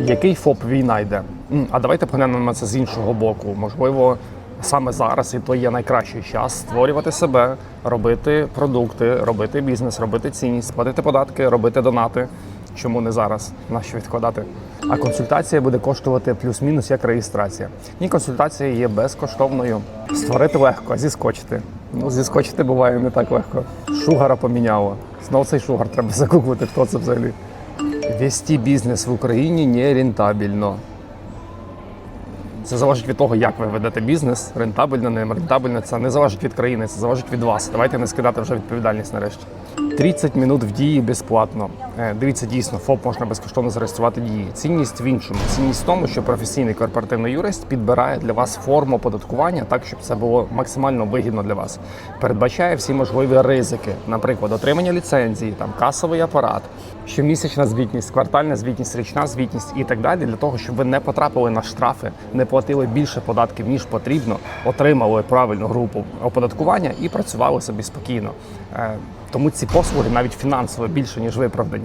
Який ФОП війна йде? А давайте поглянемо на це з іншого боку. Можливо, саме зараз і то є найкращий час створювати себе, робити продукти, робити бізнес, робити цінність, платити податки, робити донати. Чому не зараз? Нащо відкладати? А консультація буде коштувати плюс-мінус як реєстрація. Ні, консультація є безкоштовною. Створити легко, зіскочити. Ну, зіскочити буває не так легко. Шугара поміняло. Знову цей шугар треба загуглити, хто це взагалі. Вести бізнес в Україні не рентабельно. Це залежить від того, як ви ведете бізнес, рентабельно, не рентабельно. Це не залежить від країни, це залежить від вас. Давайте не скидати вже відповідальність нарешті. 30 минут в дії безплатно. Е, Дивіться, дійсно, ФОП можна безкоштовно зареєструвати дії. Цінність в іншому. Цінність в тому, що професійний корпоративний юрист підбирає для вас форму оподаткування так, щоб це було максимально вигідно для вас. Передбачає всі можливі ризики, наприклад, отримання ліцензії, там касовий апарат, щомісячна звітність, квартальна звітність, річна звітність і так далі, для того, щоб ви не потрапили на штрафи, не платили більше податків ніж потрібно, отримали правильну групу оподаткування і працювали собі спокійно. Е, Тому ці послуги навіть фінансово більше ніж виправдані.